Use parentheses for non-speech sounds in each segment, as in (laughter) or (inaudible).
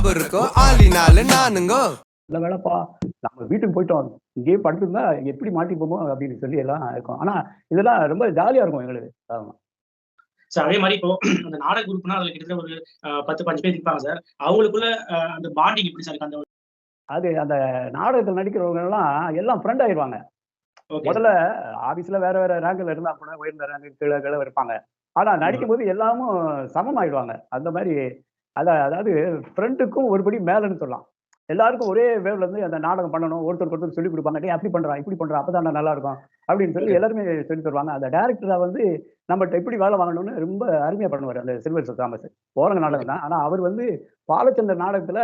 ஞாபகம் இருக்கும் ஆளினால நானுங்க. நல்ல வேலைப்பா. நம்ம வீட்டுக்கு போயிட்டோம். இங்கேயே படுத்துருந்தா எப்படி மாட்டிப்போமோ அப்படின்னு சொல்லி எல்லாம் இருக்கும். ஆனா இதெல்லாம் ரொம்ப ஜாலியா இருக்கும் எங்களுக்கு. ஆமா. சார் அதே மாதிரி இப்போ அந்த நாடக குரூப்னா அதுல கிட்டத்தட்ட ஒரு பத்து பஞ்சு பேர் இருப்பாங்க சார். அவங்களுக்குள்ள அந்த பாண்டிங் எப்படி சார் அந்த அது அந்த நாடகத்தில் நடிக்கிறவங்க எல்லாம் எல்லாம் ஃப்ரெண்ட் ஆயிடுவாங்க ஓகே. முதல்ல ஆபீஸ்ல வேற வேற ரேங்க்ல இருந்தா கூட உயர்ந்த ரேங்க் கீழே கீழே இருப்பாங்க. ஆனா நடிக்கும் போது எல்லாமும் சமமாயிடுவாங்க அந்த மாதிரி அத அதாவது ஃப்ரெண்டுக்கும் ஒருபடி மேலன்னு சொல்லலாம். எல்லாருக்கும் ஒரே வேவ்ல இருந்து அந்த நாடகம் பண்ணணும் ஒருத்தருக்கு ஒருத்தர் சொல்லி கொடுப்பாங்க டேய் அப்படி பண்றான் இப்படி பண்றான் அப்பதான் நல்லா இருக்கும் அப்படின்னு சொல்லி எல்லாருமே சொல்லி தருவாங்க. அந்த டேரக்டரா வந்து நம்மகிட்ட எப்படி வேலை வாங்கணும்னு ரொம்ப அருமையா பண்ணுவார் அந்த சில்வர் தாமஸ். ஓரங்க நாடகம் தான். ஆனா அவர் வந்து பாலச்சந்தர் நாடகத்துல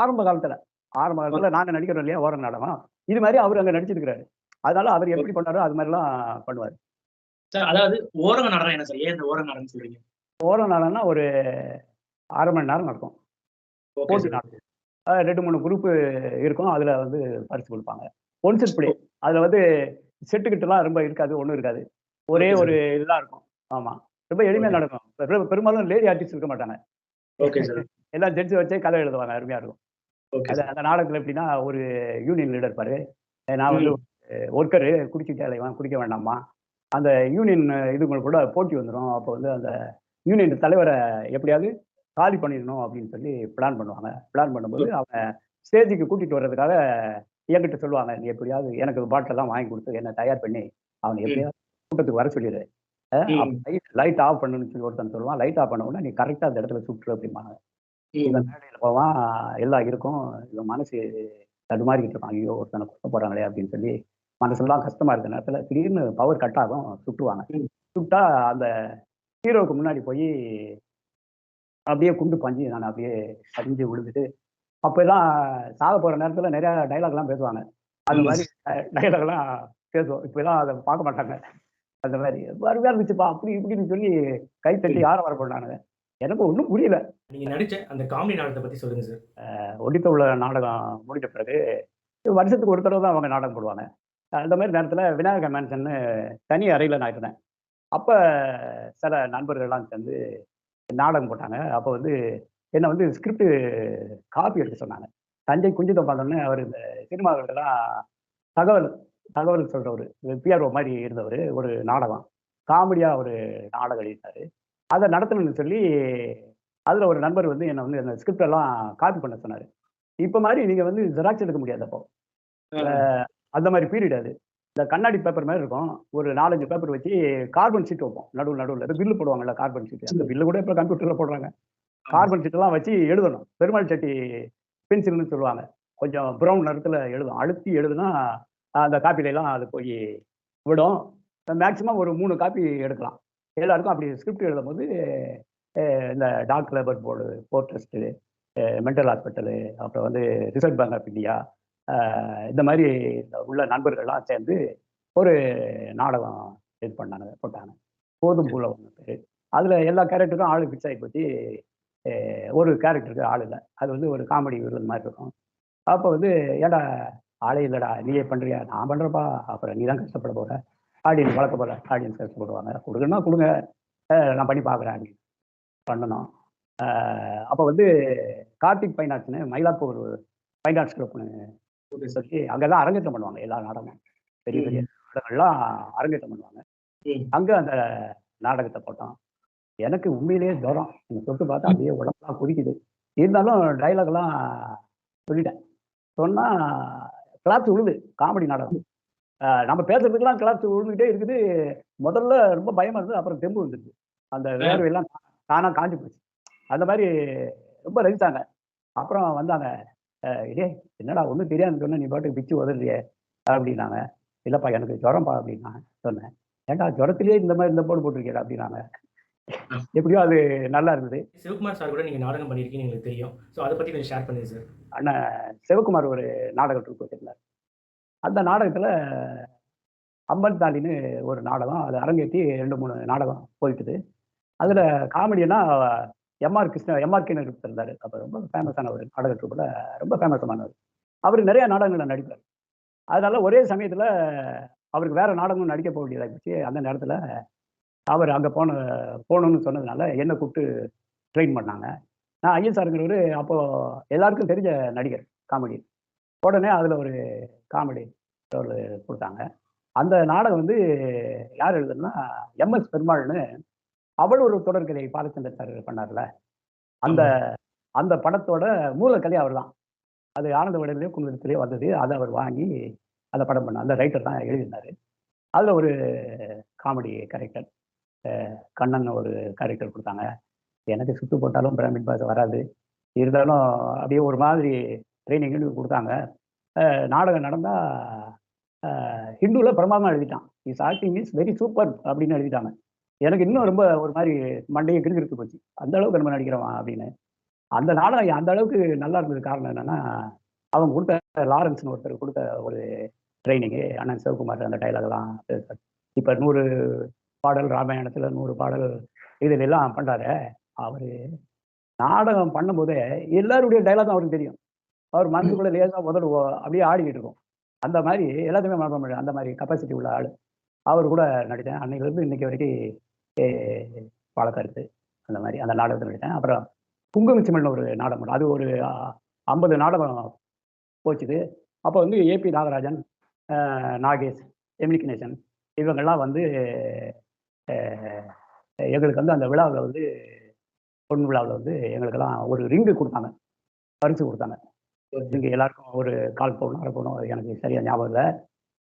ஆரம்ப காலத்துல ஆரம்ப காலத்துல நாங்க நடிக்கிறோம் இல்லையா ஓரங்க நாடகம். இது மாதிரி அவர் அங்க நடிச்சிருக்கிறாரு. அதனால அவர் எப்படி பண்ணாரோ அது மாதிரிலாம் பண்ணுவார். சார் அதாவது ஓரங்க நடனம் என்ன சார்? ஏன் இந்த ஓரங்க நடனம் சொல்றீங்க? ஓரம் நாடகம்னா ஒரு அரை மணி நேரம் நடக்கும். போட்டி ரெண்டு மூணு குரூப் இருக்கும். அதுல வந்து பரிசு கொடுப்பாங்க. ஒன் செட் பிளே அதுல வந்து செட்டுக்கிட்டலாம் ரொம்ப இருக்காது ஒண்ணும் இருக்காது. ஒரே ஒரு இதுதான் இருக்கும். ஆமா. ரொம்ப எளிமையா Okay. நடக்கும். பெரு- பெரும்பாலும் லேடி ஆர்டிஸ்ட் இருக்க மாட்டாங்க. Okay sir. (laughs) எல்லாம் ஜட்ஜ் வச்சே கதை எழுதுவாங்க. அருமையா இருக்கும். அந்த நாடகத்துல எப்படின்னா ஒரு யூனியன் லீடர் இருப்பாரு. நான் வந்து ஒர்க்கரு குடிச்சிட்டே அலைவான் குடிக்க வேண்டாமா? அந்த யூனியன் இது கூட போட்டி வந்துடும் அப்போ வந்து அந்த யூனியன் தலைவரை எப்படியாவது காலி பண்ணிடணும் அப்படின்னு சொல்லி பிளான் பண்ணுவாங்க. பிளான் பண்ணும்போது அவங்க ஸ்டேஜுக்கு கூட்டிட்டு வர்றதுக்காக என்கிட்ட சொல்லுவாங்க நீ எப்படியாவது எனக்கு பாட்டிலெல்லாம் வாங்கி கொடுத்து என்ன தயார் பண்ணி அவனை எப்படியாவது கூட்டத்துக்கு வர சொல்லிடு. ம். லைட் ஆஃப் பண்ணணும்னு சொல்லி ஒருத்தன் சொல்லுவான். லைட் ஆஃப் பண்ண உடனே நீ கரெக்டாக அந்த இடத்துல சுற்று அப்படிம்பாங்க. இவன் மேடையில் போவான் எல்லாம் இருக்கும். இவன் மனசு தடுமாறிக்கிட்டு இருப்பான். ஐயோ ஒருத்தனை கொல்ல போறாங்களே அப்படின்னு சொல்லி மனசெல்லாம் கஷ்டமா இருக்க நேரத்தில் திடீர்னு பவர் கட் ஆகும் சுட்டுவாங்க. சுட்டா அந்த ஹீரோவுக்கு முன்னாடி போய் அப்படியே குண்டு பாஞ்சு நான் அப்படியே சரிஞ்சு விழுந்துட்டு அப்போதான் சாக போற நேரத்தில் நிறைய டைலாக்லாம் பேசுவாங்க. அந்த. மாதிரி டைலாக்லாம் பேசுவோம். இப்போலாம் அதை பார்க்க மாட்டாங்க. அந்த மாதிரி அருமையா இருந்துச்சுப்பா அப்படி இப்படின்னு சொல்லி கை தட்டி யாரை வர எனக்கு ஒன்றும் புரியல. நீங்க நடிச்ச அந்த காமெடி நாடகத்தை பத்தி சொல்லுங்க சார். ஒடித்த உள்ள நாடகம் முடிஞ்ச பிறகு வருஷத்துக்கு ஒரு தடவை தான் அவங்க நாடகம் போடுவாங்க. அந்த மாதிரி நேரத்தில் விநாயக மேன்சன்னு தனி அறையில் நான் இருந்தேன். அப்போ சில நண்பர்கள்லாம் சேர்ந்து நாடகம் போட்டாங்க. அப்போ வந்து என்னை வந்து ஸ்கிரிப்ட் காப்பி எடுக்க சொன்னாங்க. தஞ்சை குஞ்சிதம் பார்த்தோன்னே அவர் இந்த சினிமாவுக்கெல்லாம் தகவல் தகவல் சொல்கிறவர் பிஆர்ஓ மாதிரி இருந்தவர் ஒரு நாடகம். காமெடியாக ஒரு நாடகம் எழுதினார் அதை நடத்தணும்னு சொல்லி அதில் ஒரு நண்பர் வந்து என்னை வந்து அந்த ஸ்கிரிப்ட் எல்லாம் காப்பி பண்ண சொன்னார். இப்போ மாதிரி நீங்கள் வந்து ஜெராக்ஸ் எடுக்க முடியாது அப்போ. அந்த மாதிரி பீரியட் அது. இந்த கண்ணாடி பேப்பர் மாதிரி இருக்கும். ஒரு நாலஞ்சு பேப்பர் வச்சு கார்பன் ஷீட் வைப்போம். நடுவில் நடுவில். பில்லு போடுவாங்கல்ல கார்பன் ஷீட் அந்த பில்லு கூட இப்போ கம்ப்யூட்டரில் போடுறாங்க. கார்பன் ஷீட்டெல்லாம் வச்சு எழுதணும். பெருமாள் சட்டி பென்சில்னு சொல்லுவாங்க. கொஞ்சம் ப்ரௌன் நிறத்தில் எழுதும். அழுத்தி எழுதுனா அந்த காப்பில எல்லாம் அது போய் விடும். மேக்ஸிமம் ஒரு மூணு காப்பி எடுக்கலாம். எல்லாருக்கும் அப்படி ஸ்கிரிப்ட் எழுதும்போது அஹ் இந்த doctor labour board port trust mental hospital அப்புறம் வந்து ரிசர்வ் பேங்க் ஆஃப் இந்தியா இந்த மாதிரி உள்ள நண்பர்கள்லாம் சேர்ந்து ஒரு நாடகம் இது பண்ணாங்க போட்டாங்க. போதும் போல ஒன்று பேர். அதில் எல்லா கேரக்டருக்கும் ஆளு ஃபிக்ஸ் ஆகி போச்சு. ஒரு கேரக்டருக்கு ஆள் இல்லை. அது வந்து ஒரு காமெடி விருது மாதிரி இருக்கும். அப்போ வந்து ஏடா ஆளே இல்லைடா. நீயே பண்ணுறியா நான் பண்ணுறப்பா அப்புறம் நீ தான் கஷ்டப்பட போகிற ஆடியன்ஸ் வளர்க்க போகிற ஆடியன்ஸ் கஷ்டப்படுவாங்க. கொடுக்கணும்னா கொடுங்க. நான் பண்ணி பார்க்குறேன் அப்படின்னு பண்ணணும். அப்போ வந்து கார்த்திக் ஃபைன் ஆர்ட்ஸ்னு மயிலாப்பூர் ஃபைன் ஆர்ட்ஸ் கிளப்னு சொல்லி அங்கே தான் அரங்கேற்றம் பண்ணுவாங்க எல்லா நாடகமும். பெரிய பெரிய நாடகங்கள்லாம் அரங்கேற்றம் பண்ணுவாங்க. அங்கே அந்த நாடகத்தை போட்டோம். எனக்கு உண்மையிலேயே ஜுரம் தொட்டு பார்த்தா அப்படியே உடம்புலாம் குதிக்குது. இருந்தாலும் டைலாக்லாம் சொல்லிட்டேன். சொன்னா கிளாப்ஸ் விழுது காமெடி நாடகம். நம்ம பேசுறதுக்கெல்லாம் கிளாப்ஸ் விழுந்துகிட்டே இருக்குது. முதல்ல ரொம்ப பயமா இருந்தது அப்புறம் தெம்பு வந்துருது அந்த வேர்வையெல்லாம் தானா காஞ்சி போச்சு. அந்த மாதிரி ரொம்ப ரசித்தாங்க அப்புறம் வந்தாங்க. இதே என்னடா ஒன்றும் தெரியாதுன்னு சொன்ன நீ பாட்டுக்கு பிச்சு உதறியே அப்படின்னாங்க. இல்லைப்பா எனக்கு ஜுரம்ப்பா அப்படின்னா சொன்னேன். ஏன்டா ஜுரத்திலேயே இந்த மாதிரி இந்த போடு போட்டிருக்கேடா அப்படின்னாங்க. எப்படியோ அது நல்லா இருந்தது. சிவகுமார் சார் கூட நீங்க நாடகம் பண்ணிருக்கீங்க எங்களுக்கு தெரியும். ஸோ அதை பத்தி கொஞ்சம் ஷேர் பண்ணுங்க சார் அண்ணன் சிவகுமார் ஒரு நாடகம் ட்ரூப் வச்சிருந்தார். அந்த நாடகத்தில் அம்பன் தாலின்னு ஒரு நாடகம் அது அரங்கேற்றி ரெண்டு மூணு நாடகம் போயிட்டுது. அதில் காமெடினா எம்ஆர் கிருஷ்ண எம்ஆர் கே இருந்தார். அப்போ ரொம்ப ஃபேமஸான ஒரு நாடகத்து கூட ரொம்ப ஃபேமஸானவர் அவர் நிறைய நாடகங்களை நடிப்பார். அதனால ஒரே சமயத்தில் அவருக்கு வேற நாடகம் நடிக்க போக வேண்டியதாக போச்சு அந்த நேரத்தில் அவர் அங்கே போன போகணும்னு சொன்னதுனால என்னை கூப்பிட்டு ட்ரெயின் பண்ணாங்க. நான் ஐஎஸ்ஆருங்கிறவர் அப்போ எல்லாருக்கும் தெரிஞ்ச நடிகர் காமெடி உடனே அதில் ஒரு காமெடி ரோல் கொடுத்தாங்க. அந்த நாடகம் வந்து யார் எழுதுனா எம்எஸ் பெருமாள்னு அவள் ஒரு தொடர்கதை பாலச்சந்தர் சார் பண்ணார்ல. அந்த அந்த படத்தோட மூலக்கதை அவர் தான் அது ஆனந்த விடலையோ குங்குமத்திலேயோ வந்தது. அதை அவர் வாங்கி அந்த படம் பண்ண அந்த ரைட்டர் தான் எழுதினார் அதில் ஒரு காமெடி கேரக்டர் கண்ணன் ஒரு கேரக்டர் கொடுத்தாங்க. எனக்கு சுத்து போட்டாலும் பிராமின் பாஸ் வராது. இருந்தாலும் அப்படியே ஒரு மாதிரி ட்ரைனிங்னு கொடுத்தாங்க. நாடகம் நடந்தால் ஹிந்துவில் பிரமாதமாக எழுதிட்டான். Is acting is very super அப்படின்னு எழுதிட்டாங்க. எனக்கு இன்னும் ரொம்ப ஒரு மாதிரி மண்டையை கிறுகிறுத்து போச்சு. அந்த அளவுக்கு நம்ம நடிக்கிறோம் அப்படின்னு. அந்த நாடகம் அந்த அளவுக்கு நல்லா இருந்தது காரணம் என்னன்னா அவங்க கொடுத்த லாரன்ஸ்னு ஒருத்தர் கொடுத்த ஒரு ட்ரைனிங்கு அண்ணன் சிவகுமார் அந்த டைலாக்லாம் இப்போ நூறு பாடல் ராமாயணத்தில் நூறு பாடல் இதில் எல்லாம் பண்ணுறாரு அவர் நாடகம் பண்ணும்போதே எல்லாருடைய டைலாகும் அவருக்கு தெரியும். அவர் மனசுக்குள்ள லேசாக முதல் அப்படியே ஆடிக்கிட்டு இருக்கும். அந்த மாதிரி எல்லாத்தையுமே பண்ண அந்த மாதிரி கெப்பாசிட்டி உள்ள ஆள். அவர் கூட நடித்தேன். அன்னையிலேருந்து இன்னைக்கு வரைக்கும் பழக்கம் இருக்குது அந்த மாதிரி அந்த நாடகத்தில் நடித்தேன். அப்புறம் குங்குமச்சிமல்னு ஒரு நாடகம் அது ஒரு ஐம்பது நாடகம் போச்சுது. அப்போ வந்து ஏபி நாகராஜன் நாகேஷ் எமினி கணேசன் இவங்கெல்லாம் வந்து எங்களுக்கு வந்து அந்த விழாவில் வந்து பொன் விழாவில் வந்து எங்களுக்கெல்லாம் ஒரு ரிங்கு கொடுத்தாங்க. பரிசு கொடுத்தாங்க. ரிங்கு எல்லாருக்கும் ஒரு கால் பவுன் அரை பவுன் அது எனக்கு சரியா ஞாபகம் இல்லை.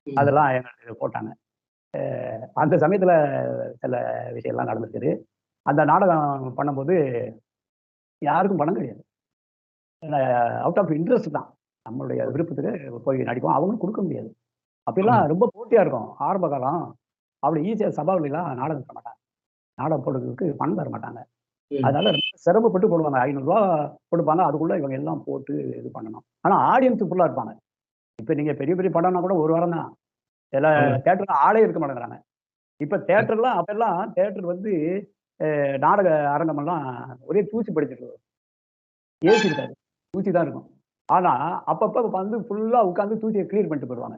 அதெல்லாம் எங்களுக்கு போட்டாங்க. அந்த சமயத்தில் சில விஷயம்லாம் நடந்துருக்குது. அந்த நாடகம் பண்ணும்போது யாருக்கும் பணம் கிடையாது. அவுட் ஆஃப் இன்ட்ரெஸ்ட் தான். நம்மளுடைய விருப்பத்துக்கு போய் நடிப்போம். அவங்களும் கொடுக்க முடியாது. அப்பெல்லாம் ரொம்ப போட்டியாக இருக்கும். ஆரம்ப காலம் அவ்வளோ ஈஸியாக சபாவிலாம் நாடகம் தர மாட்டாங்க. நாடகம் போடுறதுக்கு பணம் தர மாட்டாங்க. அதனால ரொம்ப சிரமப்பட்டு போடுவாங்க. ஐநூறுரூவா கொடுப்பாங்க. அதுக்குள்ள இவங்க எல்லாம் போட்டு இது பண்ணணும். ஆனால் ஆடியன்ஸ் ஃபுல்லாக இருப்பாங்க. இப்போ நீங்கள் பெரிய பெரிய படம்னா கூட ஒரு வாரம் தான். எல்லா ஆமா. தேட்டரில் ஆளே இருக்க மாட்டேங்கிறாங்க. இப்போ தேட்டர்லாம் அப்பெல்லாம் தேட்டர் வந்து நாடக அரங்கமெல்லாம் ஒரே தூசி படிச்சிட்டு ஏசி இருக்காது. தூசி தான் இருக்கும். ஆனா அப்பப்போ வந்து ஃபுல்லா உட்காந்து தூசியை கிளியர் பண்ணிட்டு போயிடுவாங்க.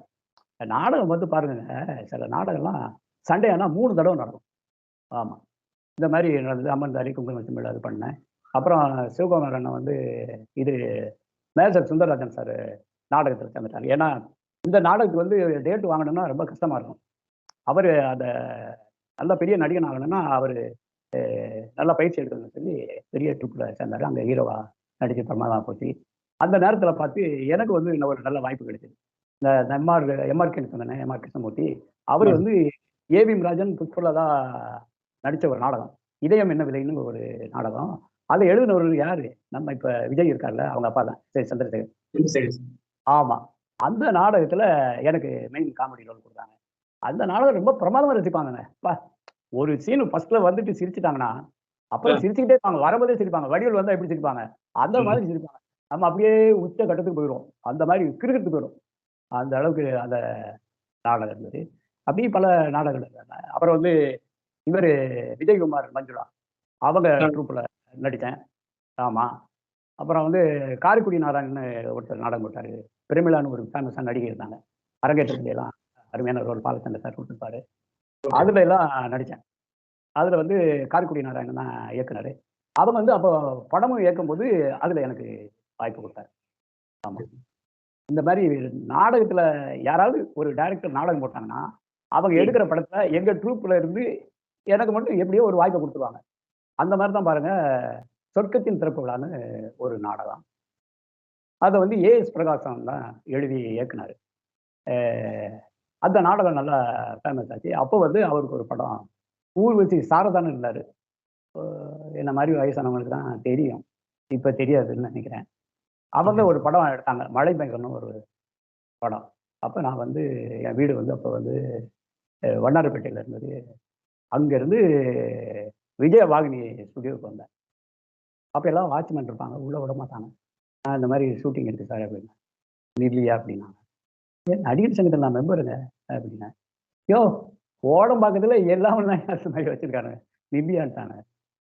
நாடகம் வந்து பாருங்க சில நாடகம்லாம் சண்டே ஆனால் மூணு தடவை நடக்கும். ஆமா. இந்த மாதிரி நடந்தது அம்மன்தாரி குங்குமச்சிமிழ் அது பண்ணேன். அப்புறம் சிவகுமார் அண்ணன் வந்து இது மேஜர் சுந்தரராஜன் சார் நாடகத்தில் சேர்ந்துட்டார். ஏன்னா இந்த நாடகத்துக்கு வந்து டேட் வாங்கணும்னா ரொம்ப கஷ்டமா இருக்கும். அவர் அந்த நல்ல பெரிய நடிகன் ஆகணும்னா அவர் நல்லா பயிற்சி எடுக்கணும்னு சொல்லி பெரிய ட்ரூப்பில் சேர்ந்தார். அங்கே ஹீரோவா நடிச்சு பிரமாதமாக போச்சு. அந்த நேரத்தில் பார்த்து எனக்கு வந்து இன்னும் ஒரு நல்ல வாய்ப்பு கிடைச்சது. இந்த M R M R K சொன்னேன் எம்ஆர் கிருஷ்ணமூர்த்தி. அவர் வந்து ஏவி ராஜன் புஷ்பலதா நடித்த ஒரு நாடகம். இதயம் என்ன விலைன்னு ஒரு நாடகம். அதை எழுதினவர் யாரு? நம்ம இப்போ விஜய் இருக்கார்ல அவங்க அப்பா தான். சரி சந்திரசேகர். சரி ஆமா. அந்த நாடகத்துல எனக்கு மெயின் காமெடி ரோல் கொடுத்தாங்க. அந்த நாடகம் ரொம்ப பிரமாதமா ரசிப்பாங்கங்க. ஒரு சீன் ஃபர்ஸ்ட்ல வந்துட்டு சிரிச்சிட்டாங்கன்னா அப்புறம் சிரிச்சுக்கிட்டே இருப்பாங்க. வரும்போதே சிரிப்பாங்க. வடிவில் வந்தா எப்படி சிரிப்பாங்க? அந்த. மாதிரி சிரிப்பாங்க. நம்ம அப்படியே உச்ச கட்டத்துக்கு போயிடும் அந்த மாதிரி கிறுக்கத்துக்கு போயிடும் அந்த அளவுக்கு அந்த நாடகம் இருந்தது. அப்படியே பல நாடகங்கள் இருந்தாங்க அப்புறம் வந்து இவர் விஜயகுமார் மஞ்சுளா. அவங்க ஆ. ட்ரூப்ல நடித்தேன். ஆமா. அப்புறம் வந்து காரைக்குடி நாராயணன் ஒருத்தர் நாடகம் போட்டார். பிரமிளான்னு ஒரு ஃபேமஸான நடிகை இருந்தாங்க. அரங்கேற்றத்துல அருமையான ரோல் பாலச்சந்திர சார் கொடுத்துருப்பாரு. அதுல எல்லாம் நடித்தேன் அதில் வந்து காரைக்குடி நாராயணன் தான் இயக்குனர். அவங்க வந்து அப்போ படமும் இயக்கும்போது அதில் எனக்கு வாய்ப்பு கொடுத்தாரு. ஆமாம் இந்த மாதிரி நாடகத்தில் யாராவது ஒரு டைரக்டர் நாடகம் போட்டாங்கன்னா அவங்க எடுக்கிற படத்தில் எங்கள் ட்ரூப்பில் இருந்து எனக்கு மட்டும் எப்படியோ ஒரு வாய்ப்பை கொடுத்துருவாங்க. அந்த மாதிரி தான் பாருங்க சொர்க்கத்தின் திறப்பு விழான்னு ஒரு நாடகம். அதை வந்து ஏஎஸ் பிரகாசம் தான் எழுதி இயக்குனார். அந்த நாடகம் நல்லா ஃபேமஸ் ஆச்சு. அப்போ வந்து அவருக்கு ஒரு படம் ஊர்வசி சாரதான்னு இருந்தார். என்ன மாதிரி வயசானவங்களுக்கு தான் தெரியும். இப்போ தெரியாதுன்னு நினைக்கிறேன். அவங்க ஒரு படம் எடுத்தாங்க. மழை பயங்கரம்னு ஒரு படம். அப்போ நான் வந்து என் வீடு வந்து அப்போ வந்து வண்ணாரப்பேட்டையில் இருந்தது. அங்கேருந்து விஜய வாகினி ஸ்டுடியோவுக்கு வந்தேன். அப்போ எல்லாம் வாட்ச்மேன் இருப்பாங்க. உள்ளே விட மாட்டாங்க. நான் இந்த மாதிரி ஷூட்டிங் இருக்குது சார் அப்படின்னா. இல்லையா அப்படின்னாங்க. ஏன் நடிகர் சங்கத்தில் நான் மெம்பருங்க அப்படின்னா யோ ஓடம் பார்க்கறதுல எல்லாம் தான் மாதிரி வச்சுருக்காங்க நிதியான்ட்டாங்க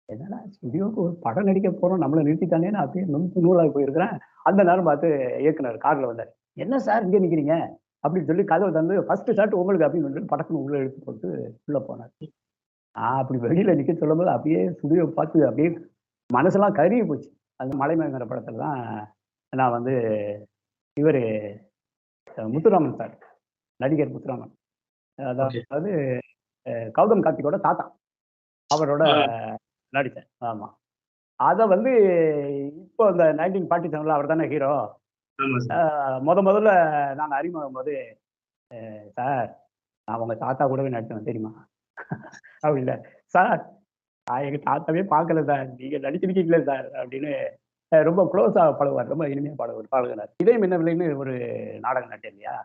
என்னடா ஸ்டுடியோவுக்கு ஒரு படம் நடிக்க போகிறோம் நம்மளை நிறுத்திட்டாங்கன்னு அப்படியே நுணுக்கு நூலாக போயிருக்கிறேன். அந்த நேரம் பார்த்து இயக்குனர் காரில் வந்தார். என்ன சார் இங்கே நிற்கிறீங்க அப்படின்னு சொல்லி கதவை தந்து ஃபர்ஸ்ட் ஷாட் உங்களுக்கு அப்படின்னு சொல்லி படக்குன்னு உள்ளே எடுத்து போட்டு உள்ளே போனார். நான் அப்படி வெளியில் நிற்க சொல்லும்போது அப்படியே ஸ்டுடியோ பார்த்து அப்படியே மனசெல்லாம் கருகி போச்சு. அந்த மலைமேங்கிற படத்துல தான் நான் வந்து இவர் முத்துராமன் சார் நடிகர் முத்துராமன். அதாவது கௌதம் கார்த்திகோட தாத்தா. அவரோட நடித்தேன் ஆமா. அதை வந்து இப்போ இந்த நைன்டீன் ஃபார்ட்டி செவனில் அவர் தானே ஹீரோ. முத முதல்ல நாங்கள் அறிமுகம் போது சார் நான் உங்க தாத்தா கூடவே நடித்தேன் தெரியுமா? (laughs) அப்படி இல்லை. சார் நான் எங்க தாத்தாவே பார்க்கல சார். நீங்க நடிச்சிருக்கீங்களே சார் அப்படின்னு ரொம்ப க்ளோஸாக பழகுவார் ரொம்ப இனிமையாக பழகுவார் பழகினார் இதயம் என்ன விலைன்னு ஒரு நாடகம் நட்டேன் இல்லையா?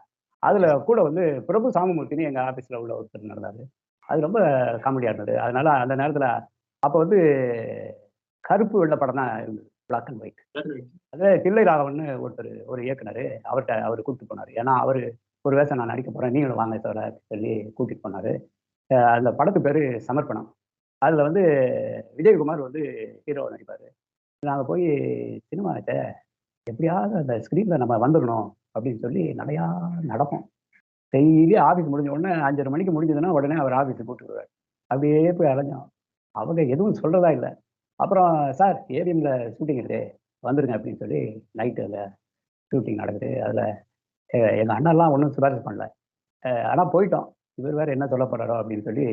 அதுல கூட வந்து பிரபு சாமமூர்த்தின்னு எங்க ஆபீஸ்ல உள்ள ஒருத்தர் நடந்தாரு. அது ரொம்ப காமெடியா இருந்தது. அதனால அந்த நேரத்துல அப்ப வந்து கருப்பு வெள்ளை படம் தான் இருந்தது பிளாக் அண்ட் ஒயிட் அது தில்லை ராகவன் ஒருத்தர் ஒரு இயக்குனர் அவர்கிட்ட அவர் கூட்டிட்டு போனார். ஏன்னா அவர் ஒரு வேஷம் நான் நடிக்க போறேன் நீங்களும் வாங்க சார் சொல்லி கூட்டிட்டு போனாரு. அந்த படத்து பேரு சமர்ப்பணம். அதில் வந்து விஜயகுமார் வந்து ஹீரோ நடிப்பார். நாங்கள் போய் சினிமாட்ட எப்படியாவது அந்த ஸ்க்ரீனில் நம்ம வந்துடணும் அப்படின்னு சொல்லி நிறையா நடப்போம் டெய்லி ஆஃபீஸ் முடிஞ்ச உடனே அஞ்சரை மணிக்கு முடிஞ்சதுன்னா உடனே அவர் ஆஃபீஸுக்கு கூப்பிட்டுருவார் அப்படியே போய் அலைஞ்சோம். அவங்க எதுவும் சொல்கிறதா இல்லை. அப்புறம் சார் ஏவிஎம்ல ஷூட்டிங் இருக்கு. வந்துடுங்க அப்படின்னு சொல்லி நைட்டு அதில் ஷூட்டிங் நடக்குது. அதில் எங்கள் அண்ணன்லாம் ஒன்றும் சிபாரிசு பண்ணல. ஆனால் போயிட்டோம். இவர் வேற என்ன சொல்ல அப்படின்னு சொல்லி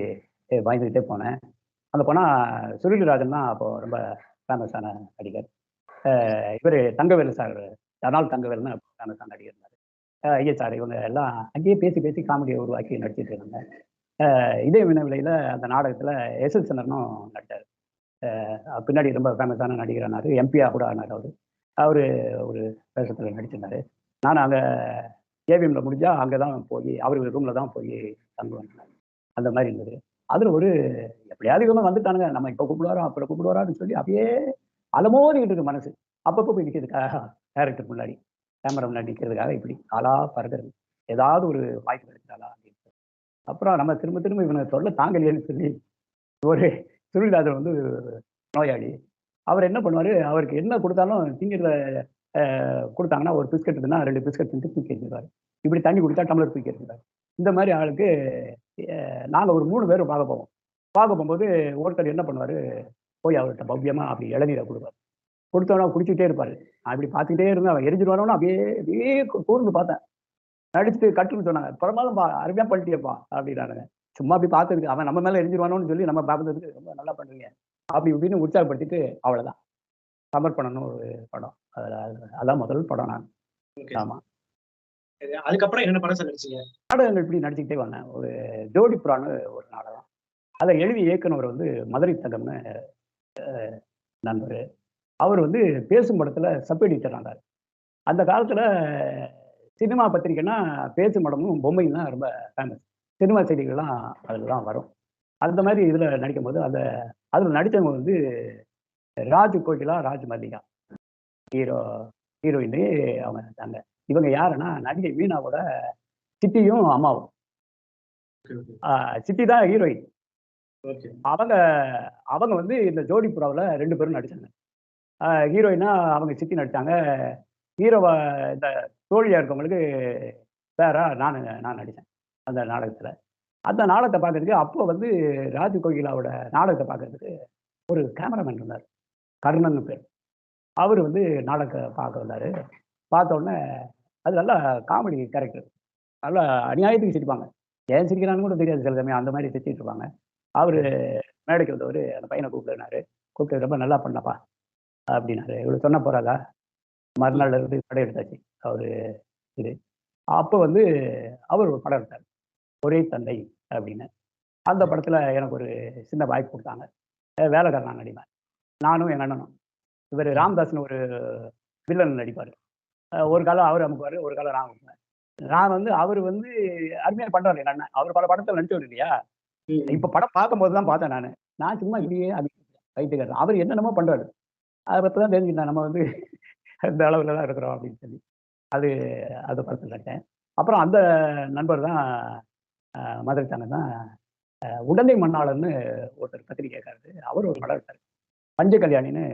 வாங்கிக்கிட்டே பயந்துக்கிட்டே போனேன். அந்த போனால் சுருளிராஜன் தான் அப்போ ரொம்ப ஃபேமஸான நடிகர். இவர் தங்கவேலு சார் தனால் தங்கவேல்னு ஃபேமஸான நடிகர் இருந்தார் ஐயா சார் இவங்க எல்லாம் அங்கேயே பேசி பேசி காமெடியை உருவாக்கி நடிச்சிட்டு இருந்தாங்க. இதே வினவிலையில் அந்த நாடகத்தில் எஸ் எல் சந்தரனும் நடித்தார் பின்னாடி ரொம்ப ஃபேமஸான நடிகர் ஆனார் எம்பியா கூட ஆனார் அவர். அவர் ஒரு வேஷத்தில் நடிச்சிருந்தாரு. நான் அங்கே ஏவிஎம்ல முடிஞ்சால் அங்கே தான் போய் அவர் ரூமில் தான் போய் தங்குவேன். அந்த மாதிரி இருந்தது. அதில் ஒரு எப்படியாவது இவங்க வந்துட்டானுங்க. நம்ம இப்போ கூப்பிடுவாரோ அப்புறம் கூப்பிடுவாரான்னு சொல்லி அப்படியே அலமோதிக்கிட்டு இருக்கு மனசு. அப்பப்போ போய் நிற்கிறதுக்காக டேரக்டர் முன்னாடி கேமரா முன்னாடி நிற்கிறதுக்காக இப்படி ஆளா பறக்கிறது. ஏதாவது ஒரு வாய்ப்பு கிடைக்கிறாளா அப்படின்னு. அப்புறம் நம்ம திரும்ப திரும்ப இவனை சொல்ல தாங்கலையேன்னு சொல்லி ஒரு சுருளிராஜர் வந்து நோயாளி. அவர் என்ன பண்ணுவார்? அவருக்கு என்ன கொடுத்தாலும் திங்கிறத கொடுத்தாங்கன்னா ஒரு பிஸ்கட் இருந்தால் ரெண்டு பிஸ்கட் தின்ட்டு தூக்கி வச்சிருவாரு இப்படி தண்ணி கொடுத்தா டம்ளர் தூக்கி வச்சிருவாரு இந்த மாதிரி ஆளுக்கு நாங்கள் ஒரு மூணு பேர் பார்க்க போவோம். பார்க்க போகும்போது ஒருத்தர் என்ன பண்ணுவார் போய் அவர்கிட்ட பவ்யமாக அப்படி இளநீரை கொடுப்பார். கொடுத்தவனா குடிச்சிட்டே இருப்பார். நான் இப்படி பார்த்துக்கிட்டே இருந்தேன் அவன் எரிஞ்சிருவானோன்னு அப்படியே அப்படியே கூர்ந்து பார்த்தேன். நடிச்சுட்டு கட்டுன்னு சொன்னாங்க. பிரமாதம் பா அருமையாக பண்ணிட்டியப்பா அப்படின்னானுங்க சும்மா அப்படி பார்த்ததுக்கு அவன் நம்ம மேலே எரிஞ்சிருவானோன்னு சொல்லி நம்ம பார்த்ததுக்கு ரொம்ப நல்லா பண்ணுறீங்க. அப்படி இப்படின்னு உற்சாகப்படுத்திட்டு அவ்வளோதான் சமர்ப்பணம்னு ஒரு படம். அதில் அதான் முதல் படம் நான். Okay. அதுக்கப்புறம் என்னென்ன படம் சார் நடிச்சீங்க? நாடகங்கள் இப்படி நடிச்சுக்கிட்டே வந்தேன். ஒரு ஜோடி புறான்னு ஒரு நாடகம். அதை எழுதி இயக்குனவர் வந்து மதுரை தங்கம்னு நண்பர். அவர் வந்து பேசும் படத்தில் சப் எடிட்டர் ஆனார். அந்த காலத்தில் சினிமா பத்திரிக்கைன்னா பேசும் படமும் பொம்மையும் தான் ரொம்ப ஃபேமஸ் சினிமா செய்திகள்லாம் அதில் தான் வரும். அந்த மாதிரி இதில் நடிக்கும்போது அந்த அதில் நடித்தவங்க வந்து ராஜ் கோகிலா ராஜ் மல்லிகா. ஹீரோ ஹீரோயின் அவங்க இருந்தாங்க இவங்க யாருன்னா நடிகை மீனாவோட சித்தியும் அம்மாவும். சித்தி தான் ஹீரோயின். அவங்க அவங்க வந்து இந்த ஜோடி புறாவில் ரெண்டு பேரும் நடிச்சாங்க. ஹீரோயினா அவங்க சித்தி நடிச்சாங்க. ஹீரோவை இந்த தோழியாக இருக்கவங்களுக்கு வேற நான் நான் நடித்தேன் அந்த நாடகத்தில். அந்த நாடகத்தை பார்க்கறதுக்கு அப்போ வந்து ராஜ் கோகிலாவோட நாடகத்தை பார்க்கறதுக்கு ஒரு கேமராமேன் இருந்தார். கர்ணன் பேர். அவர் வந்து நாடகத்தை பார்க்க வந்தார். பார்த்த உடனே அது நல்லா காமெடி கேரக்டர் நல்லா அநியாயத்துக்கு சிரிப்பாங்க. ஏன் சிரிக்கிறான்னு கூட தெரியாது சில சமயம். அந்த மாதிரி சிரிச்சிட்டு இருப்பாங்க. அவர் மேடைக்கு வந்தவர் அந்த பையனை கூப்பிடுனாரு. கூப்பிட்டு ரொம்ப நல்லா பண்ணப்பா அப்படின்னாரு. இவ்வளோ சொன்ன போறாதா? மறுநாள் இருந்து படம் எடுத்தாச்சு. அவர் இது. அப்போ வந்து அவர் ஒரு படம் எடுத்தார். ஒரே தந்தை அப்படின்னு. அந்த படத்தில் எனக்கு ஒரு சின்ன வாய்ப்பு கொடுத்தாங்க. வேலைக்காரன் நடிப்பேன் நானும் எங்கள் அண்ணனும். இவர் ராம்தாஸ்னு ஒரு வில்லன் நடிப்பார். ஒரு காலம் அவர் அமுக்குவார் ஒரு காலம் நான் அமுக்குவேன் நான் வந்து அவர் வந்து அருமையாக பண்ணுறாரு எங்கள் அண்ணன். அவர் பல படத்தில் நடிச்சவர் இல்லையா? இப்ப படம் பார்க்கும்போது தான் பார்த்தேன் நான். நான் சும்மா இப்படியே அது வைத்துக்கிறேன் அவர் என்னென்னமோ பண்றாரு. அதை பற்றி தான் தெரிஞ்சுக்கிட்டேன். நம்ம வந்து இந்த அளவில் தான் இருக்கிறோம் அப்படின்னு சொல்லி. அது அந்த படத்தில் நடித்தேன் அப்புறம் அந்த நண்பர் தான் மதுரை தானே தான் உடந்தை மண்ணாளர்னு ஒருத்தர் பத்திரிக்கைக்காரரு அவர் ஒரு படம் எடுத்தார். பஞ்ச கல்யாணின்னு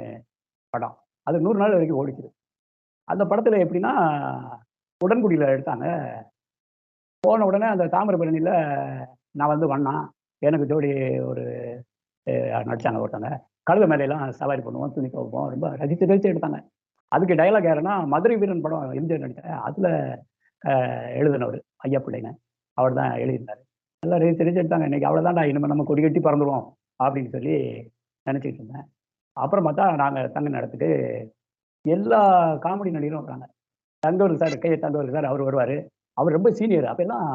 படம். அது நூறு நாள் வரைக்கும் ஓடிச்சுது அந்த படத்தில் எப்படின்னா உடன்குடியில் எடுத்தாங்க. போன உடனே அந்த தாமிரபரணியில் நான் வந்து வண்ணா எனக்கு ஜோடி ஒரு நடிச்சாங்க ஒருத்தவங்க. கழுத மேலையெல்லாம் சவாரி பண்ணுவோம் துணி துவைப்போம் ரொம்ப ரசித்து ரசித்து எடுத்தாங்க. அதுக்கு டைலாக் யாருன்னா மதுரை வீரன் படம் எம்ஜிஆர் நடித்தார் அதில் எழுதினவர் ஐயா பிள்ளைங்க அவர் தான் எழுதியிருந்தார். நல்லா ரசித்து ரசித்து எடுத்தாங்க. இன்னைக்கு அவ்வளோதான்டா இனிமேல் நம்ம கொடி கட்டி பறந்துடுவோம் அப்படின்னு சொல்லி நினச்சிட்டு இருந்தேன். அப்புறம் பார்த்தா நாங்கள் தங்க நடத்துக்கு எல்லா காமெடி நடிகரும் வர்றாங்க. Thangavar sir K Thangavar sir அவர் வருவார். அவர் ரொம்ப சீனியர். அப்போல்லாம்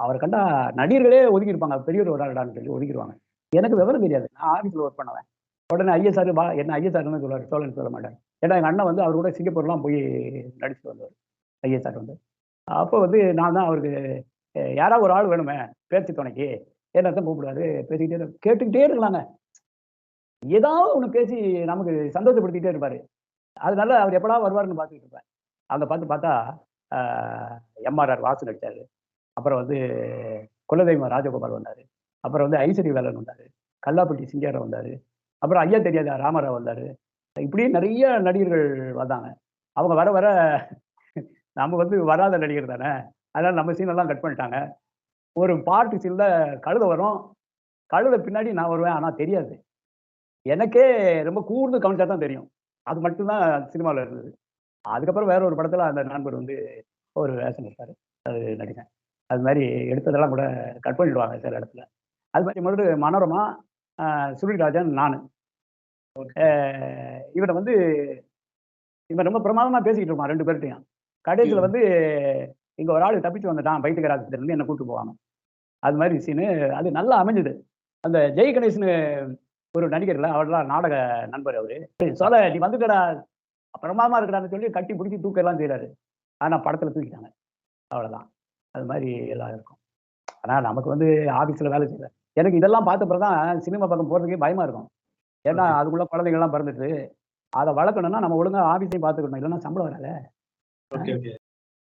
அவரை கண்டா நடிகர்களே ஒதுக்கியிருப்பாங்க. பெரியவர் வராடான்னு சொல்லி ஒதுக்கிடுவாங்க எனக்கு விவரம் தெரியாது. நான் ஆஃபீஸில் ஒர்க் பண்ணுவேன். உடனே ஐஎஸ்ஆர் வா என்ன ஐஎஸ்ஆர்னு சொல்லுவார். சோழன் சொல்ல மாட்டார். ஏன்னா எங்கள் அண்ணன் வந்து அவர் கூட சிங்கப்பூர்லாம் போய் நடிச்சுட்டு வந்தவர் ஐஎஸ்ஆர் வந்து. அப்போ வந்து நான் தான் அவருக்கு யாராவது ஒரு ஆள் வேணுமே பேச்சு துணைக்கு. என்னத்தான் கூப்பிடுவாரு. பேசிக்கிட்டே கேட்டுக்கிட்டே இருக்கலாங்க. ஏதாவது ஒன்று பேசி நமக்கு சந்தோஷப்படுத்திக்கிட்டே இருப்பார். அதனால அவர் எப்படா வருவாருன்னு பார்த்துக்கிட்டு இருப்பேன். அந்த பார்த்து பார்த்தா எம்ஆர்ஆர் வாசு நடித்தார் அப்புறம் வந்து குலதெய்வம் ராஜகோபால் வந்தார். அப்புறம் வந்து ஐஸ்வரி வேலன் வந்தார். கல்லாப்பட்டி சிங்காரம் வந்தார். அப்புறம் ஐயா தெரியாத ராமராவ் வந்தார். இப்படியே நிறைய நடிகர்கள் வந்தாங்க. அவங்க வர வர நம்ம வந்து வராத நடிகர் தானே. அதனால் நம்ம சீனெல்லாம் கட் பண்ணிட்டாங்க. ஒரு பாட்டு சீனில் கழுத வரும். கழுத பின்னாடி நான் வருவேன். ஆனால் தெரியாது. எனக்கே ரொம்ப கூர்ந்து கவனிச்சா தான் தெரியும். அது மட்டும்தான் சினிமாவில் இருந்தது. அதுக்கப்புறம் வேற ஒரு படத்தில் அந்த நண்பர் வந்து ஒரு வேஷம் எடுத்தார் அது நடிச்சேன். அது மாதிரி எடுத்ததெல்லாம் கூட கட் பண்ணிடுவாங்க சில இடத்துல. அது மாதிரி மறுபடியும் மனோரமா சுருளிராஜன் நான். இவனை வந்து இவன் ரொம்ப பிரமாதமாக பேசிக்கிட்டு இருப்பான் ரெண்டு பேர்ட்டையும் கடைசியில் வந்து இங்கே ஒரு ஆள் தப்பிச்சு வந்துட்டான் பைத்தியகராஜத்திலிருந்து என்னை கூப்பிட்டு போவாங்க. அது மாதிரி சீனு அது நல்லா அமைஞ்சுது. அந்த ஜெய் கணேஷ்னு ஒரு நடிகர்ல அவர்லாம் நாடக நண்பர் அவரு. சொல்ல நீ வந்துட்டடா. பிரமாதமா இருக்கடான்னு சொல்லி கட்டி பிடிச்சி தூக்கெல்லாம் செய்றாரு. ஆனா படத்துல தூக்கிட்டாங்க. அவ்வளவுதான். அது மாதிரி எல்லாம் இருக்கும். ஆனா நமக்கு வந்து ஆபீஸ்ல வேலை செய்யல. எனக்கு இதெல்லாம் பார்த்த தான் சினிமா பக்கம் போறதுக்கே பயமா இருக்கும். ஏன்னா அதுக்குள்ள குழந்தைங்கள்லாம் பிறந்துட்டு அதை வளர்க்கணும்னா நம்ம ஒழுங்கா ஆபீஸையும் பார்த்துக்கணும். இல்லைன்னா சம்பளம் வராது. Okay okay.